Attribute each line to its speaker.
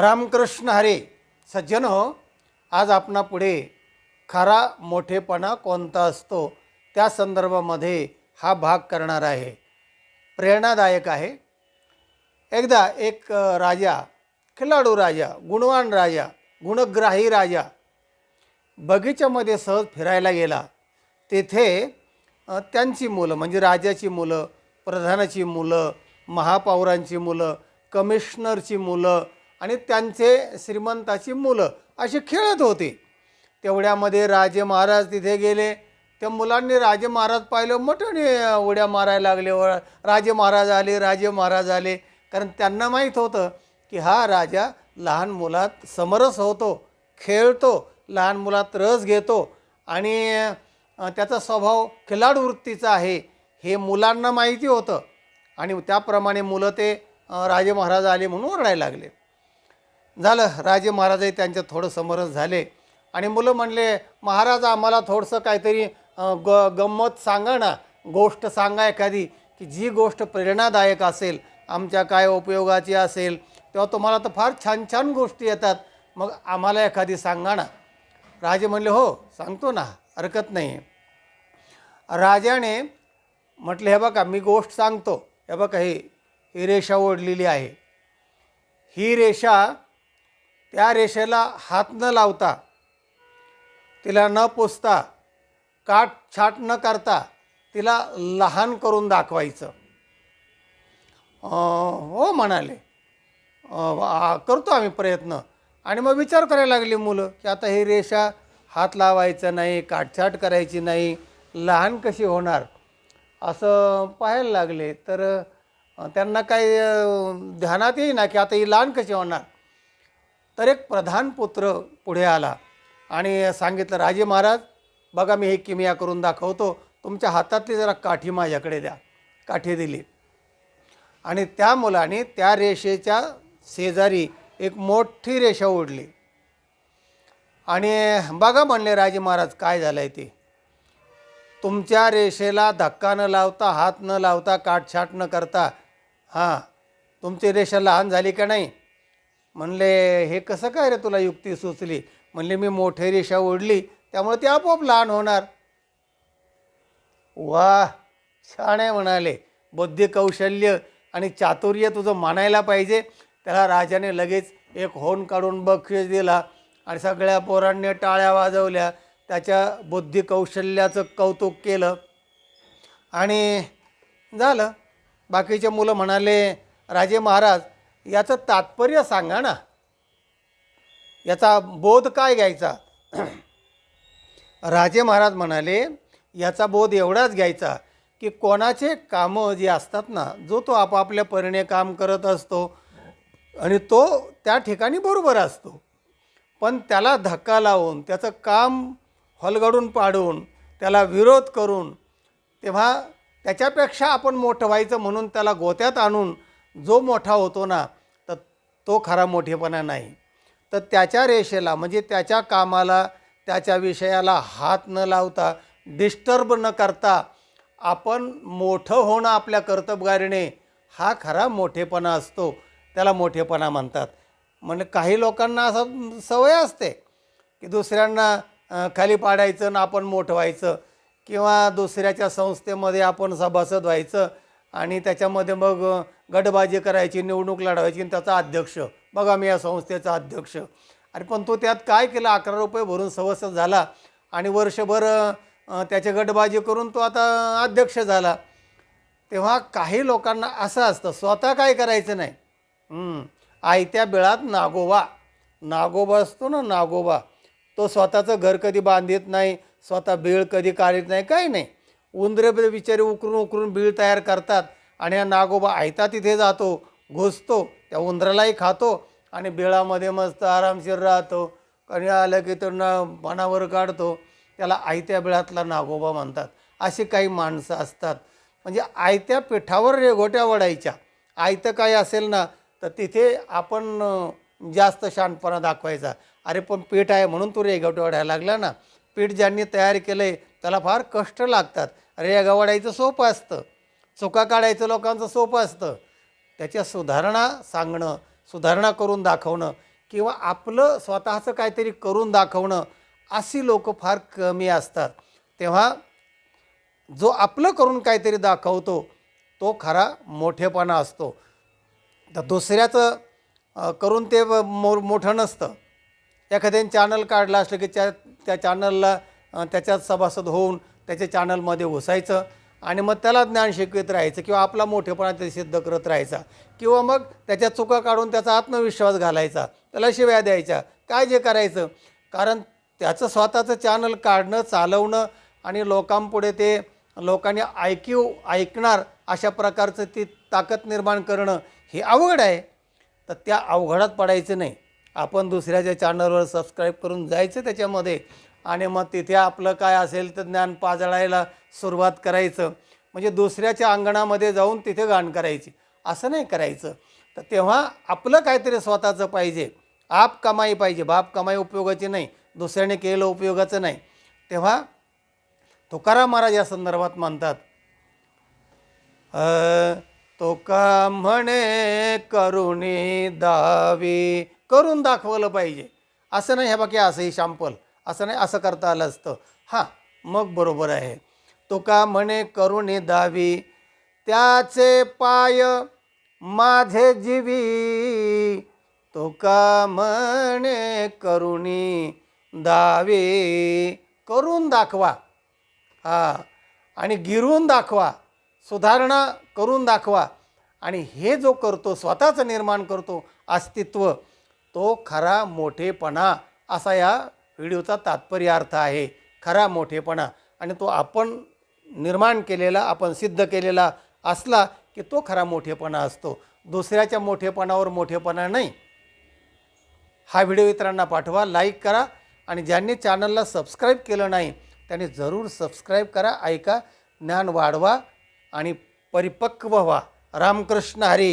Speaker 1: रामकृष्ण हरे. सज्जन हो आज आपणा पुढे खरा मोठेपणा कोणता असतो त्या संदर्भामध्ये हा भाग करणार आहे. प्रेरणादायक आहे. एकदा एक राजा खिलाडू राजा गुणवान राजा गुणग्राही राजा बगीच्यामध्ये सहज फिरायला गेला. तेथे त्यांची मुलं म्हणजे राजाची मुलं प्रधानाची मुलं महापौरांची मुलं कमिशनरची मुलं आणि त्यांचे श्रीमंताची मुलं अशी खेळत होते. तेवढ्यामध्ये राजे महाराज तिथे गेले. त्या मुलांनी राजे महाराज पाहिलं मोठ्याने उड्या मारायला लागले. व राजे महाराज आले राजे महाराज आले. कारण त्यांना माहीत होतं की हा राजा लहान मुलात समरस होतो खेळतो लहान मुलात रस घेतो आणि त्याचा स्वभाव खिलाडू वृत्तीचा आहे हे मुलांना माहिती होतं. आणि त्याप्रमाणे मुलं ते राजे महाराज आले म्हणून ओरडायला लागले. झालं. राजे महाराजही त्यांच्यात थोडं समरस झाले. आणि मुलं म्हणले महाराज आम्हाला थोडंसं काहीतरी ग गंमत सांगा ना. गोष्ट सांगा एखादी की जी गोष्ट प्रेरणादायक असेल आमच्या काय उपयोगाची असेल तेव्हा तुम्हाला तर फार छान छान गोष्टी येतात. मग आम्हाला एखादी सांगा ना. राजे म्हणले हो सांगतो ना. हरकत नाही. राजाने म्हटलं हे बघा मी गोष्ट सांगतो. हे बघा हे ही रेषा ओढलेली आहे. ही रेषा त्या रेषेला हात न लावता तिला न पोसता काट छाट न करता तिला लहान करून दाखवायचं. हो म्हणाले. करतो आम्ही प्रयत्न. आणि मग विचार करायला लागली मुलं की आता ही रेषा हात लावायचं नाही काटछाट करायची नाही लहान कशी होणार? असं पाहायला लागले. तर त्यांना काही ध्यानात येईना की आता ही लहान कशी होणार? तर एक प्रधान पुत्र पुढे आला आणि सांगितलं राजे महाराज बघा मी हे किमिया करून दाखवतो. तुमच्या हातातली जरा काठी माझ्याकडे द्या. काठी दिली. आणि त्या मुलाने त्या रेषेच्या शेजारी एक मोठी रेषा ओढली. आणि बघा म्हणले राजे महाराज काय झालं आहे ते? तुमच्या रेषेला धक्का न लावता हात न लावता काटछाट न करता हां तुमची रेषा लहान झाली का नाही? म्हणले हे कसं काय रे तुला युक्ती सुचली? म्हणले मी मोठे रेषा ओढली त्यामुळे ती आपोआप लहान होणार. वा छान आहे म्हणाले. बुद्धी कौशल्य आणि चातुर्य तुझं मानायला पाहिजे. त्याला राजाने लगेच एक होन काढून बक्षीस दिला आणि सगळ्या पोरांनी टाळ्या वाजवल्या. त्याच्या बुद्धी कौशल्याचं कौतुक केलं आणि झालं. बाकीचे मुलं म्हणाले राजे महाराज याचं तात्पर्य सांगा ना. याचा बोध काय घ्यायचा? राजे महाराज म्हणाले याचा बोध एवढाच घ्यायचा की कोणाचे कामं जे असतात ना जो तो आपापल्या परीने काम करत असतो आणि तो त्या ठिकाणी बरोबर असतो. पण त्याला धक्का लावून त्याचं काम हलगडून पाडून त्याला विरोध करून तेव्हा त्याच्यापेक्षा आपण मोठं व्हायचं म्हणून त्याला गोत्यात आणून जो मोठा होतो ना तो खरा मोठेपणा नाही. तर त्याच्या रेषेला म्हणजे त्याच्या कामाला त्याच्या विषयाला हात न लावता डिस्टर्ब न करता आपण मोठं होणं आपल्या कर्तबगारीने हा खरा मोठेपणा असतो. त्याला मोठेपणा म्हणतात. म्हणजे काही लोकांना असं सवय असते की दुसऱ्यांना खाली पाडायचं आणि आपण मोठं व्हायचं किंवा दुसऱ्याच्या संस्थेमध्ये आपण सभासद व्हायचं. आणि त्याच्यामध्ये मग गटबाजी करायची निवडणूक लढवायची आणि त्याचा अध्यक्ष. बघा मी या संस्थेचा अध्यक्ष. अरे पण तो त्यात काय केलं? अकरा रुपये भरून सभासद झाला आणि वर्षभर त्याचे गटबाजी करून तो आता अध्यक्ष झाला. तेव्हा काही लोकांना असं असतं स्वतः काय करायचं नाही. आयत्या बिळात नागोबा. नागोबा असतो ना नागोबा. तो स्वतःचं घर कधी बांधित नाही स्वतः बीळ कधी काढत नाही काही नाही. उंदरे बिचारे उकरून उकरून बीळ तयार करतात आणि हा नागोबा आयता तिथे जातो घुसतो त्या उंदरालाही खातो आणि बिळामध्ये मस्त आरामशीर राहतो. कणी आलं की तो ना मनावर काढतो त्याला आयत्या बिळातला नागोबा म्हणतात. अशी काही माणसं असतात. म्हणजे आयत्या पिठावर रेघोट्या वडायच्या. आयतं काय असेल ना तर तिथे आपण जास्त शानपणा दाखवायचा. अरे पण पीठ आहे म्हणून तू रेघोट्या वडायला लागला ना. पीठ ज्यांनी तयार केलं आहे त्याला फार कष्ट लागतात. रेगा वडायचं सोपं असतं. चुका काढायचं लोकांचं सोपं असतं. त्याच्या सुधारणा सांगणं सुधारणा करून दाखवणं किंवा आपलं स्वतःचं काहीतरी करून दाखवणं अशी लोक फार कमी असतात. तेव्हा जो आपलं करून काहीतरी दाखवतो तो खरा मोठेपणा असतो. तर दुसऱ्याचं करून ते मो मोठं नसतं. एखाद्याने चॅनल काढलं असलं की त्या त्या चॅनलला त्याच्यात सभासद होऊन त्याच्या चॅनलमध्ये घुसायचं आणि मग त्याला ज्ञान शिकवित राहायचं किंवा आपला मोठेपणा ते सिद्ध करत राहायचा किंवा मग त्याच्या चुका काढून त्याचा आत्मविश्वास घालायचा त्याला शिव्या द्यायच्या. काय जे करायचं? कारण त्याचं स्वतःचं चॅनल काढणं चालवणं आणि लोकांपुढे ते लोकांनी ऐकीव ऐकणार अशा प्रकारचं ती ताकद निर्माण करणं हे अवघड आहे. तर त्या अवघडात पडायचं नाही. आपण दुसऱ्याच्या चॅनलवर सबस्क्राईब करून जायचं त्याच्यामध्ये. आणि मग तिथे आपलं काय असेल तर ज्ञान पाजळायला सुरुवात करायचं. म्हणजे दुसऱ्याच्या अंगणामध्ये जाऊन तिथे गाण करायची. असं नाही करायचं. तर तेव्हा आपलं काहीतरी स्वतःचं पाहिजे. आप कमाई पाहिजे. बाप कमाई उपयोगाची नाही. दुसऱ्याने केलेलं उपयोगाचं नाही. तेव्हा तुकाराम महाराज या संदर्भात म्हणतात तो का म्हणे करुणी दावी? करून दाखवलं पाहिजे. असं नाही हे बाकी असंही शॅम्पल. असं नाही असं करता आलं असतं. हां मग बरोबर आहे. तो का म्हणे करुणी दावी? त्याचे पाय माझे जीवी. तो का म्हणे करुणी दावी? करून दाखवा. हा आणि गिरवून दाखवा. सुधारणा करून दाखवा. आणि हे जो करतो स्वतःचं निर्माण करतो अस्तित्व तो खरा मोठेपणा असा या व्हिडिओचा तात्पर्य अर्थ आहे. खरा मोठेपणा. आणि तो आपण निर्माण केलेला आपण सिद्ध केलेला असला की तो खरा मोठेपणा असतो. दुसऱ्याच्या मोठेपणावर मोठेपणा नाही. हा व्हिडिओ इतरांना पाठवा लाईक करा आणि ज्यांनी चॅनलला सबस्क्राईब केलं नाही त्यांनी जरूर सबस्क्राईब करा ऐका ज्ञान वाढवा. आणि परिपक्व व्हा. रामकृष्ण हरी.